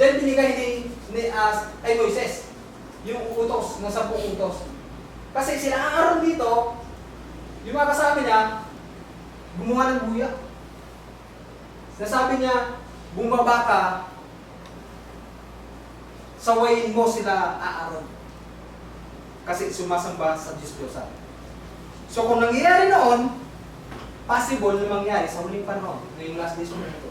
Then binigay ni, ni uh, ay Moises yung utos, ng sampung utos. Kasi sila Aaron dito, yung mga kasama niya, gumawa ng buya. Nasabi niya, bumaba ka, sawayin mo sila Aaron. Kasi sumasamba sa Diyos Diyosan. So kung nangyayari noon, possible na mangyari sa huling panahon, ngayong last days of ito.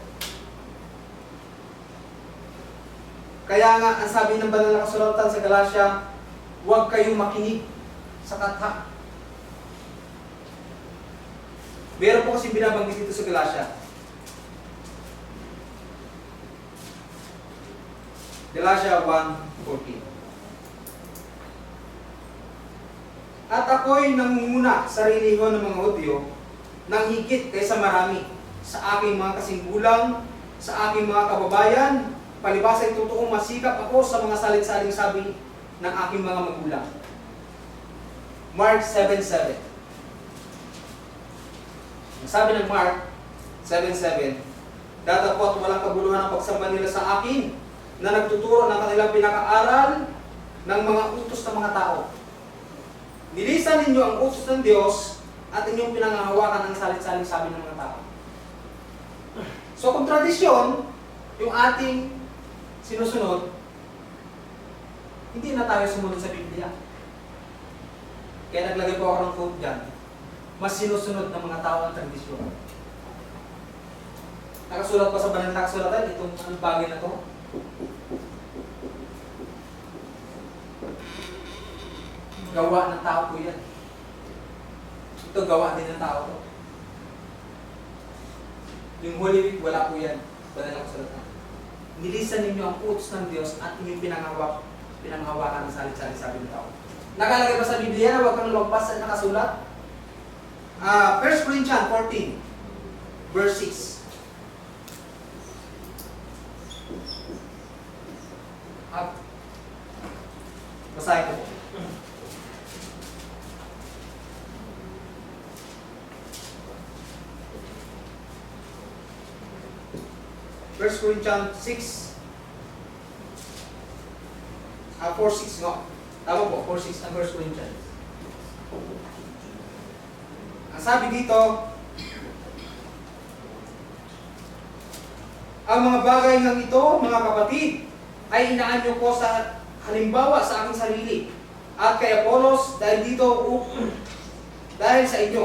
Kaya nga, ang sabi ng banal na kasulatan sa Galatia, huwag kayong makinig sa katha. Meron po kasi binabanggit dito sa Galatia. Galatia 1.14 At ako'y nangunguna sa relihiyon ng mga Hudyo ng higit kaysa marami sa aking mga kasinggulang, sa aking mga kababayan, palibas ay totoong masikap ako sa mga salit-saling sabi ng aking mga magulang. Mark 7.7 Ang Sabi ng Mark 7.7 Datapot walang kabuluhan ang pagsamba nila sa akin na nagtuturo ng kanilang pinakaaral ng mga utos ng mga tao. Nilisan ninyo ang utos ng Diyos at inyong pinangahawakan ang salit-saling sabi ng mga tao. So kung tradisyon, yung ating sinusunod, hindi na tayo sumunod sa Biblia. Kaya naglagay po ako ng quote dyan. Mas sinusunod ng mga tao ang tradisyon. Nakasulat pa sa banal na kasulatan, itong ang bagay na to. Gawa ng tao po yan. Ito gawa din ng tao to. Yung Holy Week, wala po yan. Banal na kasulatan. Nilisan ninyo ang utos ng Diyos at inyong pinangawak, pinanghawakan ng salit-salit ng tao. Nakalagay ba sa Biblia na huwag kang lumagpas sa nakasulat? Ah, 1 Corinthians 14, verse 6. At, basahin ko po. First Corinthians 6 Ah, 4.6 nga. Tama po, 4.6 ang First Corinthians. Ang sabi dito, ang mga bagay ng ito, mga kapatid, ay inaanyo ko sa halimbawa sa aking sarili. At kay Apollos, dahil dito, up, dahil sa inyo,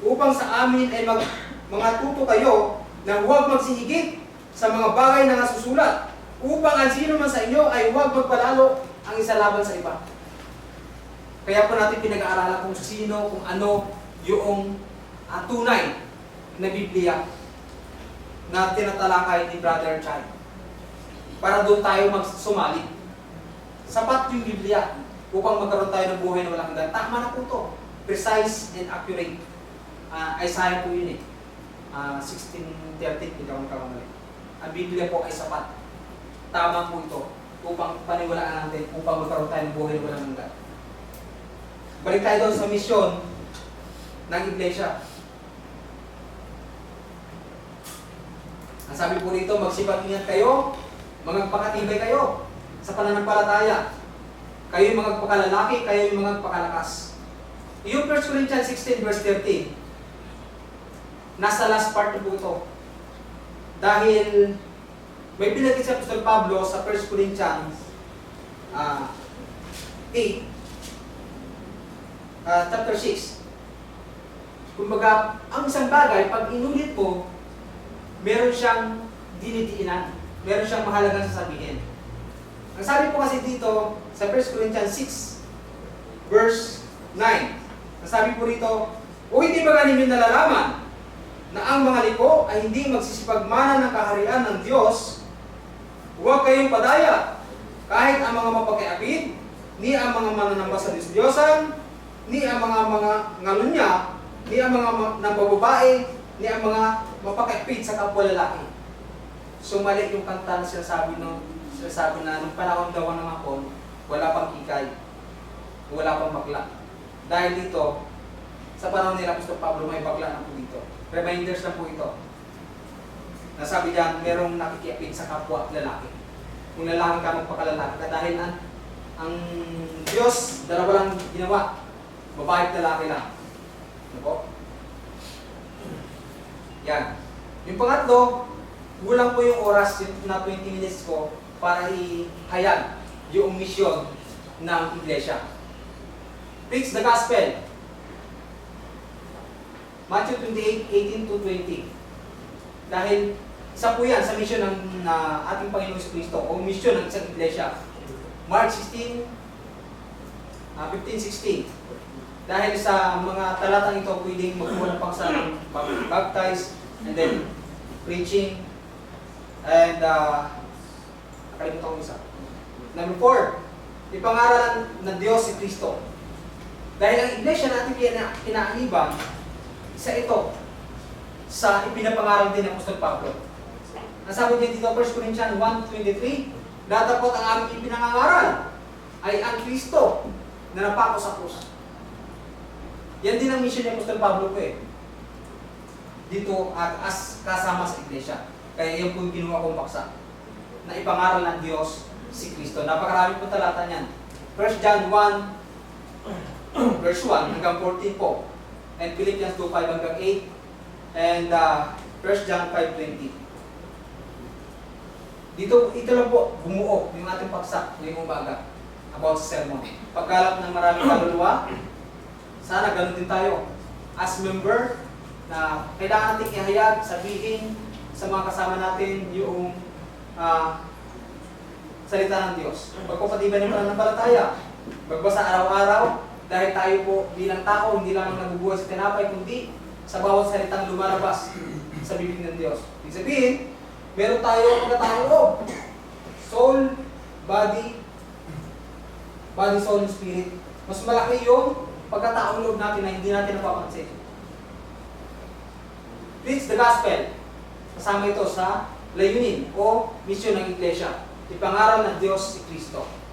upang sa amin ay mag, mga tuto kayo na huwag magsihigit sa mga bagay na nasusulat, upang ang sino man sa inyo ay huwag magpalalo ang isa laban sa iba. Kaya po natin pinag-aaralan kung sino, kung ano yung ah, tunay na Biblia na tinatalakay ni Brother Chai. Para doon tayo magsumali. Sapat yung Biblia upang magkaroon tayo ng buhay na walang hanggan. Tama na po to. Precise and accurate. Ah, Isaiah po yun eh. Ah, 16.13, hindi ako nagkakamali. Ang Biblia po ay sapat. Tama po ito upang paniwalaan natin, upang magkaroon tayo ng buhay na walang hanggan. Balik tayo doon sa misyon ng iglesia. Ang sabi po dito, magsipag-ingat kayo, mga pakatibay kayo sa pananampalataya. Kayo yung mga pakalalaki, kayo yung mga pakalakas. Yung 1 Corinthians 16 verse 13, nasa last part po ito. Dahil may binagit si Apostol Pablo sa 1 Corinthians ah, 8, ah, chapter 6. Kumbaga, ang isang bagay, pag inulit mo, meron siyang dinitiinan. Meron siyang mahalagang sasabihin. Ang sabi po kasi dito sa 1 Corinthians 6, verse 9, ang sabi po rito, O hindi ba ganin nalalaman na ang mga liko ay hindi magsisipagmana ng kaharian ng Diyos, huwag kayong padaya, kahit ang mga mapakiapid, ni ang mga mananamba sa Diyos-Diyosan, ni ang mga mga ngalunya, ni ang mga nambababae, ni ang mga mapakiapid sa kapwa lalaki. So mali yung kanta na sinasabi no, sinasabi na nung panahon daw ng hapon, wala pang kikay, wala pang bakla. Dahil dito, sa panahon nila Apostol Pablo, may bakla na po dito. Reminders na po ito. Nasabi diyan, merong nakikiapid sa kapwa lalaki. kung lalaki ka magpakalalaki ka dahil ang, ang Diyos, dalawa lang ginawa. Babae at lalaki lang. Ano po? Yan. Yung pangatlo, kulang po yung oras na 20 minutes ko para ihayag yung mission ng iglesia. Preach the gospel. Matthew 28, 18 to 20. Dahil isa po yan sa mission ng na ating Panginoong Hesus Kristo o mission ng isang iglesia. Mark 16, ah, 15, 16. Dahil sa mga talatang ito, pwedeng magkuha ng paksa ng baptize and then preaching and uh, nakalimutan ko isa. Number four, ipangaralan ng Diyos si Kristo. Dahil ang iglesia natin pina- pinaaniban sa ito, sa ipinapangaral din ng Apostol Pablo. Nasabi din dito 1 Corinthians 1.23, Datapot ang aming ipinangangaral ay ang Kristo na napako sa krus. Yan din ang mission ni Apostol Pablo ko eh. Dito at as kasama sa iglesia. Kaya yan po yung kinuha kong paksa. Na ipangaral ng Diyos si Kristo. Napakarami po talata niyan. 1 John 1 verse 1 hanggang 14 po. And Philippians 2, 5 hanggang 8. And uh, 1 John 5.20. Dito, ito lang po, bumuo yung ating paksa ngayong umaga about sa sermon. Pagkalap ng maraming kaluluwa, sana ganun din tayo. As member, na kailangan natin ihayag, sabihin sa mga kasama natin yung ah, salita ng Diyos. Pagpapatiban ng pananampalataya, magbasa araw-araw, dahil tayo po bilang tao, hindi lang nabubuhay sa tinapay, kundi sa bawat salitang lumalabas sa bibig ng Diyos. Ibig sabihin, meron tayo pagkataong loob. Soul, body, body, soul, and spirit. Mas malaki yung pagkataong loob natin na hindi natin napapansin. Preach the gospel. Kasama ito sa layunin o mission ng iglesia. Ipangaral ng Diyos si Kristo.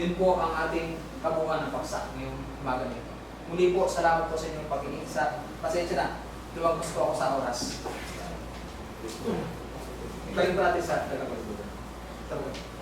Yun po ang ating kabuuan ng paksa ngayong umaga nito. Muli po, salamat po sa inyong pakinig. Sa, pasensya na, lumagpas po ako sa oras. Ibalik pa natin sa tagapagbuda. Tagapagbuda.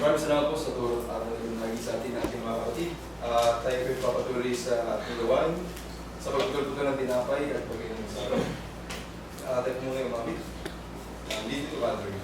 Maraming salamat po sa turo at lagi sa atin ating mga kapatid. Ah, tayo po papatuloy sa ating gawain sa pagtutulpo ng tinapay at pag-inom sa araw. Uh, tayo po muna yung mabit. Uh, lead to Father.